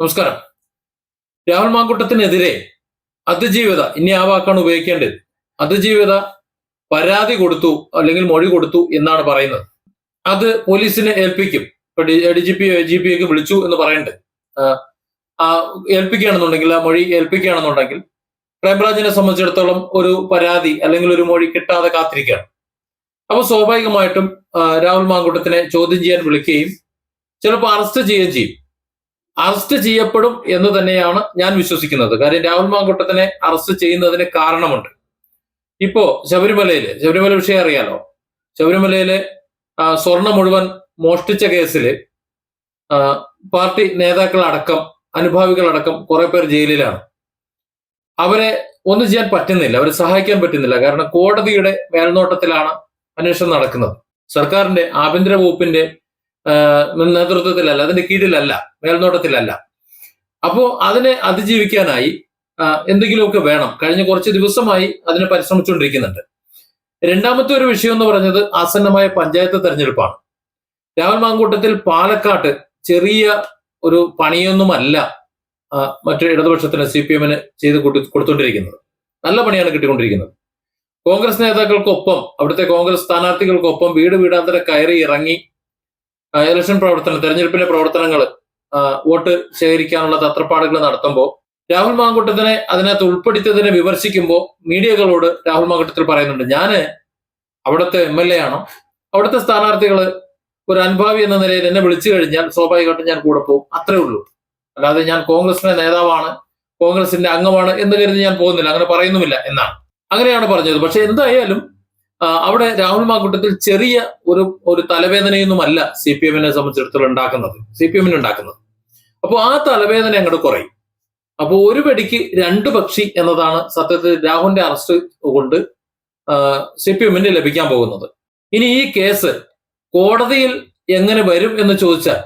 നമസ്കാരം. രാഹുൽ മാങ്കുട്ടത്തിനെതിരെ അതിജീവിത ഇനി ആ വാക്കാണ് ഉപയോഗിക്കേണ്ടത്. അതിജീവിത പരാതി കൊടുത്തു അല്ലെങ്കിൽ മൊഴി കൊടുത്തു എന്നാണ് പറയുന്നത്. അത് പോലീസിനെ ഏൽപ്പിക്കും. ഇപ്പൊ D G P G P ഒക്കെ വിളിച്ചു എന്ന് ആ ഏൽപ്പിക്കുകയാണെന്നുണ്ടെങ്കിൽ ആ മൊഴി ഏൽപ്പിക്കുകയാണെന്നുണ്ടെങ്കിൽ ക്രൈംബ്രാഞ്ചിനെ സംബന്ധിച്ചിടത്തോളം ഒരു പരാതി അല്ലെങ്കിൽ ഒരു മൊഴി കിട്ടാതെ കാത്തിരിക്കുകയാണ്. അപ്പൊ സ്വാഭാവികമായിട്ടും രാഹുൽ മാങ്കുട്ടത്തിനെ ചോദ്യം ചെയ്യാൻ വിളിക്കുകയും ചിലപ്പോൾ അറസ്റ്റ് ചെയ്യുകയും ചെയ്യും. അറസ്റ്റ് ചെയ്യപ്പെടും എന്ന് തന്നെയാണ് ഞാൻ വിശ്വസിക്കുന്നത്. കാര്യം രാഹുൽ മാങ്കൂട്ടത്തിനെ അറസ്റ്റ് ചെയ്യുന്നതിന് കാരണമുണ്ട്. ഇപ്പോ ശബരിമലയിൽ ശബരിമല വിഷയം അറിയാലോ? ശബരിമലയിലെ സ്വർണം മുഴുവൻ മോഷ്ടിച്ച കേസിൽ ആ, പാർട്ടി നേതാക്കളടക്കം അനുഭാവികളടക്കം കുറെ പേർ ജയിലിലാണ്. അവരെ ഒന്നും ചെയ്യാൻ പറ്റുന്നില്ല അവരെ സഹായിക്കാൻ പറ്റുന്നില്ല. കാരണം കോടതിയുടെ മേൽനോട്ടത്തിലാണ് അന്വേഷണം നടക്കുന്നത്. സർക്കാരിന്റെ ആഭ്യന്തര വകുപ്പിന്റെ നേതൃത്വത്തിലല്ല അതിന്റെ കീഴിലല്ല മേൽനോട്ടത്തിലല്ല. അപ്പോ അതിനെ അതിജീവിക്കാനായി എന്തെങ്കിലുമൊക്കെ വേണം. കഴിഞ്ഞ കുറച്ച് ദിവസമായി അതിനെ പരിശ്രമിച്ചുകൊണ്ടിരിക്കുന്നുണ്ട്. രണ്ടാമത്തെ ഒരു വിഷയം എന്ന് പറഞ്ഞത് ആസന്നമായ പഞ്ചായത്ത് തെരഞ്ഞെടുപ്പാണ്. രാഹുൽ മാങ്കൂട്ടത്തിൽ പാലക്കാട്ട് ചെറിയ ഒരു പണിയൊന്നുമല്ല മറ്റു ഇടതുപക്ഷത്തിന് സി പി എമ്മിന് ചെയ്ത് കൊടു- കൊടുത്തുകൊണ്ടിരിക്കുന്നത് നല്ല പണിയാണ് കിട്ടിക്കൊണ്ടിരിക്കുന്നത്. കോൺഗ്രസ് നേതാക്കൾക്കൊപ്പം അവിടുത്തെ കോൺഗ്രസ് സ്ഥാനാർത്ഥികൾക്കൊപ്പം വീട് വീടാന്തര കയറി ഇറങ്ങി ഇലക്ഷൻ പ്രവർത്തനം തെരഞ്ഞെടുപ്പിന്റെ പ്രവർത്തനങ്ങൾ വോട്ട് ശേഖരിക്കാനുള്ള തത്രപ്പാടുകൾ നടത്തുമ്പോൾ രാഹുൽ മാങ്കൂട്ടത്തിനെ അതിനകത്ത് ഉൾപ്പെടുത്തിയതിനെ വിമർശിക്കുമ്പോൾ മീഡിയകളോട് രാഹുൽ മാങ്കൂട്ടത്തിൽ പറയുന്നുണ്ട്. ഞാൻ അവിടുത്തെ എം എൽ എ ആണോ അവിടുത്തെ സ്ഥാനാർത്ഥികൾ ഒരു അനുഭാവി എന്ന നിലയിൽ എന്നെ വിളിച്ചു കഴിഞ്ഞാൽ സ്വാഭാവികമായിട്ടും ഞാൻ കൂടെ പോകും. അത്രേ ഉള്ളൂ. അല്ലാതെ ഞാൻ കോൺഗ്രസിന്റെ നേതാവാണ് കോൺഗ്രസിന്റെ അംഗമാണ് എന്ന് കരുതി ഞാൻ പോകുന്നില്ല. അങ്ങനെ പറയുന്നുമില്ല എന്നാണ്. അങ്ങനെയാണ് പറഞ്ഞത്. പക്ഷെ എന്തായാലും അവിടെ രാഹുൽ മാങ്കൂട്ടത്തിൽ ചെറിയ ഒരു ഒരു തലവേദനയൊന്നുമല്ല സി പി എമ്മിനെ സംബന്ധിച്ചിടത്തോളം ഉണ്ടാക്കുന്നത്. സി പി എമ്മിന് ഉണ്ടാക്കുന്നത്. അപ്പോൾ ആ തലവേദന അങ്ങോട്ട് കുറയും. അപ്പോൾ ഒരു വെടിക്ക് രണ്ട് പക്ഷി എന്നതാണ് സത്യത്തിൽ രാഹുലിന്റെ അറസ്റ്റ് കൊണ്ട് സി പി എമ്മിന് ലഭിക്കാൻ പോകുന്നത്. ഇനി ഈ കേസ് കോടതിയിൽ എങ്ങനെ വരും എന്ന് ചോദിച്ചാൽ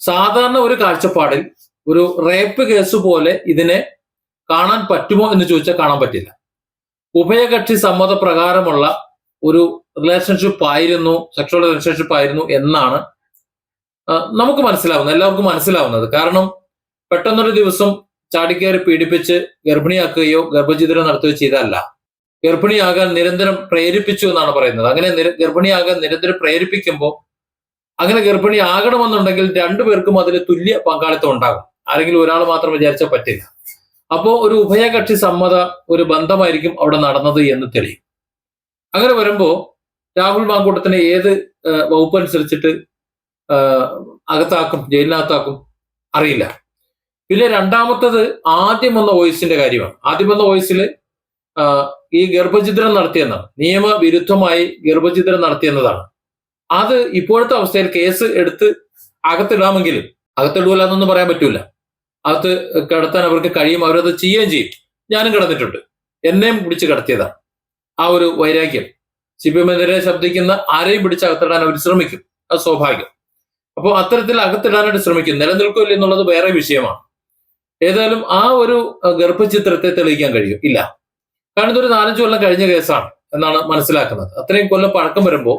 സാധാരണ ഒരു കാഴ്ചപ്പാടിൽ ഒരു റേപ്പ് കേസ് പോലെ ഇതിനെ കാണാൻ പറ്റുമോ എന്ന് ചോദിച്ചാൽ കാണാൻ പറ്റില്ല. ഉഭയകക്ഷി സമ്മതപ്രകാരമുള്ള ഒരു റിലേഷൻഷിപ്പ് ആയിരുന്നു സെക്ഷൽ റിലേഷൻഷിപ്പ് ആയിരുന്നു എന്നാണ് നമുക്ക് മനസ്സിലാവുന്നത് എല്ലാവർക്കും മനസ്സിലാവുന്നത്. കാരണം പെട്ടെന്നൊരു ദിവസം ചാടിക്കയറി പീഡിപ്പിച്ച് ഗർഭിണിയാക്കുകയോ ഗർഭചിത്രം നടത്തുകയോ ചെയ്തല്ല ഗർഭിണിയാകാൻ നിരന്തരം പ്രേരിപ്പിച്ചു എന്നാണ് പറയുന്നത്. അങ്ങനെ ഗർഭിണിയാകാൻ നിരന്തരം പ്രേരിപ്പിക്കുമ്പോൾ അങ്ങനെ ഗർഭിണി ആകണമെന്നുണ്ടെങ്കിൽ രണ്ടുപേർക്കും അതിൽ തുല്യ പങ്കാളിത്തം ഉണ്ടാകും. ആരെങ്കിലും ഒരാൾ മാത്രം വിചാരിച്ചാൽ പറ്റില്ല. അപ്പോൾ ഒരു ഉഭയകക്ഷി സമ്മത ഒരു ബന്ധമായിരിക്കും അവിടെ നടന്നത് എന്ന് തെളിയും. അങ്ങനെ വരുമ്പോ രാഹുൽ മാങ്കൂട്ടത്തിനെ ഏത് വകുപ്പ് അനുസരിച്ചിട്ട് അകത്താക്കും ജയിലിനകത്താക്കും അറിയില്ല. പിന്നെ രണ്ടാമത്തത് ആദ്യം വന്ന വോയിസിന്റെ കാര്യമാണ്. ആദ്യം വന്ന വോയിസിൽ ഈ ഗർഭചിത്രം നടത്തിയെന്നാണ്. നിയമവിരുദ്ധമായി ഗർഭചിത്രം നടത്തിയെന്നതാണ്. അത് ഇപ്പോഴത്തെ അവസ്ഥയിൽ കേസ് എടുത്ത് അകത്തിടാമെങ്കിൽ അകത്തിടൂല എന്നൊന്നും പറയാൻ പറ്റൂല. അകത്ത് കിടത്താൻ അവർക്ക് കഴിയും അവരത് ചെയ്യുകയും ചെയ്യും. ഞാനും കിടന്നിട്ടുണ്ട്. എന്നെയും പിടിച്ച് കിടത്തിയതാണ്. ആ ഒരു വൈരാഗ്യം. സി പി എമ്മിനെതിരെ ശബ്ദിക്കുന്ന ആരെയും പിടിച്ച് അകത്തിടാൻ അവർ ശ്രമിക്കും. അത് സ്വാഭാവികം. അപ്പോൾ അത്തരത്തിൽ അകത്തിടാനായിട്ട് ശ്രമിക്കും. നിലനിൽക്കില്ല എന്നുള്ളത് വേറെ വിഷയമാണ്. ഏതായാലും ആ ഒരു ഗർഭചിത്രത്തെ തെളിയിക്കാൻ കഴിയും. ഇല്ല. കാരണം ഇതൊരു നാലഞ്ച് കൊല്ലം കഴിഞ്ഞ കേസാണ് എന്നാണ് മനസ്സിലാക്കുന്നത്. അത്രയും കൊല്ലം പഴക്കം വരുമ്പോൾ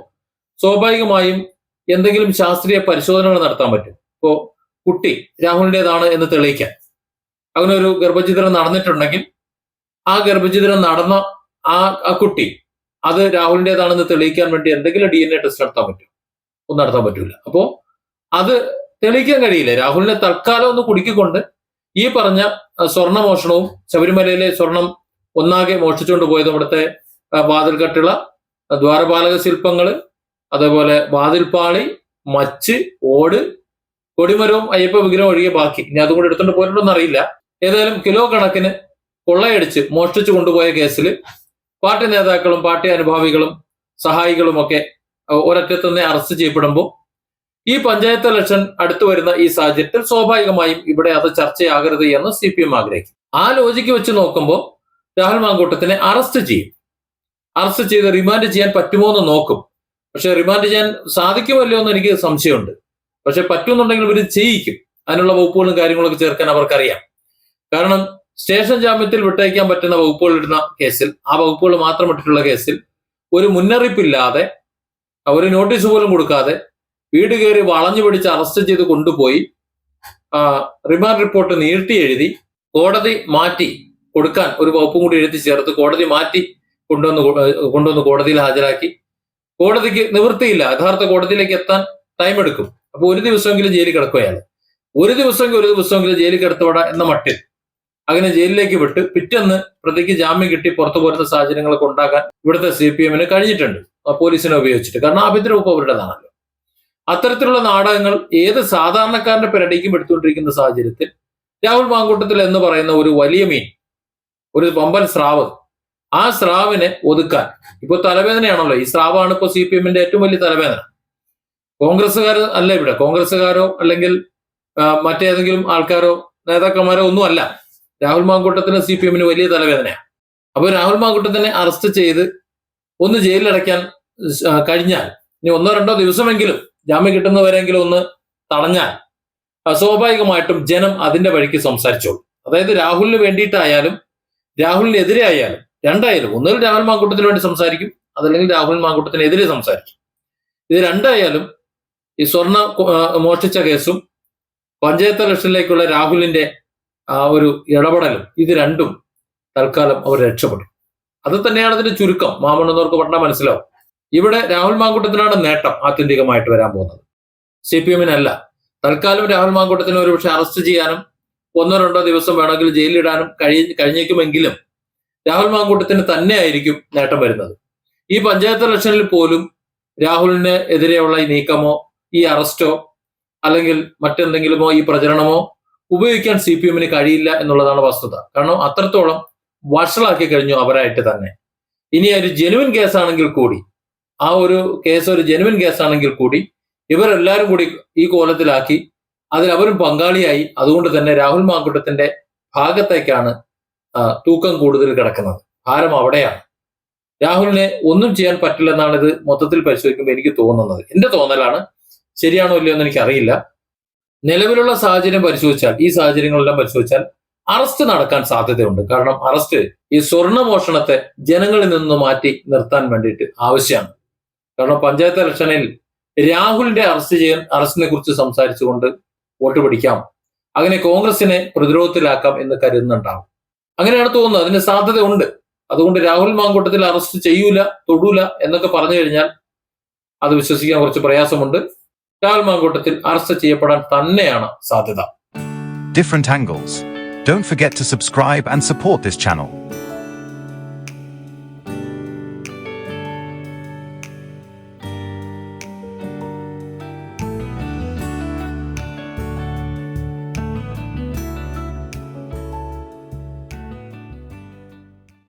സ്വാഭാവികമായും എന്തെങ്കിലും ശാസ്ത്രീയ പരിശോധനകൾ നടത്താൻ പറ്റും. ഇപ്പോൾ കുട്ടി രാഹുലിന്റെതാണ് എന്ന് തെളിയിക്കാൻ. അങ്ങനെ ഒരു ഗർഭചിത്രം നടന്നിട്ടുണ്ടെങ്കിൽ ആ ഗർഭചിത്രം നടന്ന ആ ആ കുട്ടി അത് രാഹുലിന്റെതാണെന്ന് തെളിയിക്കാൻ വേണ്ടി എന്തെങ്കിലും ഡി എൻ എ ടെസ്റ്റ് നടത്താൻ പറ്റും ഒന്നും നടത്താൻ പറ്റൂല. അപ്പോ അത് തെളിയിക്കാൻ കഴിയില്ല. രാഹുലിനെ തൽക്കാലം ഒന്ന് കുടുക്കിക്കൊണ്ട് ഈ പറഞ്ഞ സ്വർണ സ്വർണമോഷണവും ശബരിമലയിലെ സ്വർണം ഒന്നാകെ മോഷ്ടിച്ചുകൊണ്ട് പോയത് അവിടുത്തെ ആ, ദ്വാരപാലക ശില്പങ്ങൾ അതേപോലെ വാതിൽപ്പാളി മച്ച് ഓട് കൊടിമരവും അയ്യപ്പ വിഗ്രഹം ഒഴികെ ബാക്കി. ഇനി അതും കൂടെ എടുത്തുകൊണ്ട് പോയിട്ടുണ്ടോ എന്നറിയില്ല ഏതായാലും കിലോ കണക്കിന് കൊള്ളയടിച്ച് മോഷ്ടിച്ചു കൊണ്ടുപോയ കേസിൽ പാർട്ടി നേതാക്കളും പാർട്ടി അനുഭാവികളും സഹായികളും ഒക്കെ അഹ് ഒരറ്റത്ത് തന്നെ അറസ്റ്റ് ചെയ്യപ്പെടുമ്പോൾ ഈ പഞ്ചായത്ത് ഇലക്ഷൻ അടുത്തു വരുന്ന ഈ സാഹചര്യത്തിൽ സ്വാഭാവികമായും ഇവിടെ അത് ചർച്ചയാകരുത് എന്ന് സി പി എം ആഗ്രഹിക്കും. ആ ലോജിക്ക് വെച്ച് നോക്കുമ്പോൾ രാഹുൽ മാങ്കൂട്ടത്തിനെ അറസ്റ്റ് ചെയ്യും. അറസ്റ്റ് ചെയ്ത് റിമാൻഡ് ചെയ്യാൻ പറ്റുമോ എന്ന് നോക്കും. പക്ഷെ റിമാൻഡ് ചെയ്യാൻ സാധിക്കുമല്ലോ എന്ന് എനിക്ക് സംശയമുണ്ട്. പക്ഷെ പറ്റുമെന്നുണ്ടെങ്കിൽ ഇവർ ചെയ്യിക്കും. അതിനുള്ള വകുപ്പുകളും കാര്യങ്ങളൊക്കെ ചേർക്കാൻ അവർക്കറിയാം. കാരണം സ്റ്റേഷൻ ജാമ്യത്തിൽ വിട്ടയക്കാൻ പറ്റുന്ന വകുപ്പുകൾ ഇടുന്ന കേസിൽ ആ വകുപ്പുകൾ മാത്രം ഇട്ടിട്ടുള്ള കേസിൽ ഒരു മുന്നറിയിപ്പില്ലാതെ ഒരു നോട്ടീസ് പോലും കൊടുക്കാതെ വീട് കയറി വളഞ്ഞു പിടിച്ച് അറസ്റ്റ് ചെയ്ത് കൊണ്ടുപോയി റിമാൻഡ് റിപ്പോർട്ട് നീട്ടി എഴുതി കോടതി മാറ്റി കൊടുക്കാൻ ഒരു വകുപ്പും കൂടി എഴുതി ചേർത്ത് കോടതി മാറ്റി കൊണ്ടുവന്ന് കൊണ്ടുവന്ന് കോടതിയിൽ ഹാജരാക്കി. കോടതിക്ക് നിവൃത്തിയില്ല. യഥാർത്ഥ കോടതിയിലേക്ക് എത്താൻ ടൈം എടുക്കും. അപ്പൊ ഒരു ദിവസമെങ്കിലും ജയിലിൽ കിടക്കുകയാണ്. ഒരു ദിവസമെങ്കിൽ ഒരു ദിവസമെങ്കിലും ജയിലിൽ കിടത്തുവിട എന്ന മട്ടിൽ അങ്ങനെ ജയിലിലേക്ക് വിട്ട് പിറ്റേന്ന് പ്രതിക്ക് ജാമ്യം കിട്ടി പുറത്തു പോരുന്ന സാഹചര്യങ്ങളൊക്കെ ഉണ്ടാക്കാൻ ഇവിടുത്തെ സി പി എമ്മിന് കഴിഞ്ഞിട്ടുണ്ട്. പോലീസിനെ ഉപയോഗിച്ചിട്ട്. കാരണം ആഭ്യന്തര വകുപ്പ് അവരുടേതാണല്ലോ. അത്തരത്തിലുള്ള നാടകങ്ങൾ ഏത് സാധാരണക്കാരന്റെ പെരടിക്കും എടുത്തുകൊണ്ടിരിക്കുന്ന സാഹചര്യത്തിൽ രാഹുൽ മാങ്കൂട്ടത്തിൽ എന്ന് പറയുന്ന ഒരു വലിയ മീൻ ഒരു പമ്പൻ സ്രാവ് ആ സ്രാവിനെ ഒതുക്കാൻ. ഇപ്പൊ തലവേദനയാണല്ലോ. ഈ സ്രാവാണ് ഇപ്പൊ സി പി എമ്മിന്റെ ഏറ്റവും വലിയ തലവേദന. കോൺഗ്രസ്സുകാർ അല്ല ഇവിടെ. കോൺഗ്രസ്സുകാരോ അല്ലെങ്കിൽ മറ്റേതെങ്കിലും ആൾക്കാരോ നേതാക്കന്മാരോ ഒന്നും അല്ല രാഹുൽ മാങ്കൂട്ടത്തിന് സി പി എമ്മിന് വലിയ തലവേദനയാണ് അപ്പൊ രാഹുൽ മാങ്കൂട്ടത്തിനെ അറസ്റ്റ് ചെയ്ത് ഒന്ന് ജയിലിലടയ്ക്കാൻ കഴിഞ്ഞാൽ ഇനി ഒന്നോ രണ്ടോ ദിവസമെങ്കിലും ജാമ്യം കിട്ടുന്നവരെങ്കിലും ഒന്ന് തടഞ്ഞാൽ സ്വാഭാവികമായിട്ടും ജനം അതിന്റെ വഴിക്ക് സംസാരിച്ചോളും. അതായത് രാഹുലിന് വേണ്ടിയിട്ടായാലും രാഹുലിനെതിരെ ആയാലും രണ്ടായാലും ഒന്നുകിൽ രാഹുൽ മാങ്കൂട്ടത്തിന് വേണ്ടി സംസാരിക്കും അതല്ലെങ്കിൽ രാഹുൽ മാങ്കൂട്ടത്തിനെതിരെ സംസാരിക്കും. ഇത് രണ്ടായാലും ഈ സ്വർണ മോഷ്ടിച്ച കേസും പഞ്ചായത്ത് ഇലക്ഷനിലേക്കുള്ള രാഹുലിന്റെ ആ ഒരു ഇടപെടലും ഇത് രണ്ടും തൽക്കാലം അവർ രക്ഷപ്പെടും അത് തന്നെയാണ് അതിന്റെ ചുരുക്കം. മാമണ്ണന്നവർക്ക് പറഞ്ഞാൽ മനസ്സിലാവും. ഇവിടെ രാഹുൽ മാങ്കൂട്ടത്തിനാണ് നേട്ടം ആത്യന്തികമായിട്ട് വരാൻ പോകുന്നത്. സി പി എമ്മിനല്ല തൽക്കാലം രാഹുൽ മാങ്കൂട്ടത്തിനെ ഒരുപക്ഷെ അറസ്റ്റ് ചെയ്യാനും ഒന്നോ രണ്ടോ ദിവസം വേണമെങ്കിൽ ജയിലിലിടാനും കഴി കഴിഞ്ഞേക്കുമെങ്കിലും രാഹുൽ മാങ്കൂട്ടത്തിന് തന്നെ ആയിരിക്കും നേട്ടം വരുന്നത്. ഈ പഞ്ചായത്ത് ഇലക്ഷനിൽ പോലും രാഹുലിന് എതിരെയുള്ള ഈ നീക്കമോ ഈ അറസ്റ്റോ അല്ലെങ്കിൽ മറ്റെന്തെങ്കിലുമോ ഈ പ്രചരണമോ ഉപയോഗിക്കാൻ സി പി എമ്മിന് കഴിയില്ല എന്നുള്ളതാണ് വസ്തുത. കാരണം അത്രത്തോളം വഷളാക്കി കഴിഞ്ഞു അവരായിട്ട് തന്നെ. ഇനി ഒരു ജെനുവിൻ കേസാണെങ്കിൽ കൂടി ആ ഒരു കേസ് ഒരു ജെനുവിൻ കേസാണെങ്കിൽ കൂടി ഇവരെല്ലാരും കൂടി ഈ കോലത്തിലാക്കി അതിൽ അവരും പങ്കാളിയായി. അതുകൊണ്ട് തന്നെ രാഹുൽ മാങ്കുട്ടത്തിന്റെ ഭാഗത്തേക്കാണ് തൂക്കം കൂടുതൽ കിടക്കുന്നത്. ഭാരം അവിടെയാണ്. രാഹുലിനെ ഒന്നും ചെയ്യാൻ പറ്റില്ലെന്നാണ് ഇത് മൊത്തത്തിൽ പരിശോധിക്കുമ്പോൾ എനിക്ക് തോന്നുന്നത്. എന്റെ തോന്നലാണ് ശരിയാണോ ഇല്ലയോ എന്ന് എനിക്കറിയില്ല. നിലവിലുള്ള സാഹചര്യം പരിശോധിച്ചാൽ ഈ സാഹചര്യങ്ങളെല്ലാം പരിശോധിച്ചാൽ അറസ്റ്റ് നടക്കാൻ സാധ്യതയുണ്ട്. കാരണം അറസ്റ്റ് ഈ സ്വർണമോഷണത്തെ ജനങ്ങളിൽ നിന്ന് മാറ്റി നിർത്താൻ വേണ്ടിയിട്ട് ആവശ്യമാണ്. കാരണം പഞ്ചായത്ത് ഇലക്ഷനിൽ രാഹുലിന്റെ അറസ്റ്റ് ചെയ്യാൻ അറസ്റ്റിനെ കുറിച്ച് സംസാരിച്ചുകൊണ്ട് വോട്ട് പിടിക്കാം. അങ്ങനെ കോൺഗ്രസിനെ പ്രതിരോധത്തിലാക്കാം എന്ന് കരുതുന്നുണ്ടാവും. അങ്ങനെയാണ് തോന്നുന്നത്. അതിന് സാധ്യതയുണ്ട്. അതുകൊണ്ട് രാഹുൽ മാങ്കൂട്ടത്തിൽ അറസ്റ്റ് ചെയ്യൂല തൊടൂല എന്നൊക്കെ പറഞ്ഞു കഴിഞ്ഞാൽ അത് വിശ്വസിക്കാൻ കുറച്ച് പ്രയാസമുണ്ട്. കാൽമാങ്കൂട്ടത്തിൽ അറസ്റ്റ് ചെയ്യപ്പെടാൻ തന്നെയാണ് സാധ്യത. Different angles don't forget to subscribe and support this channel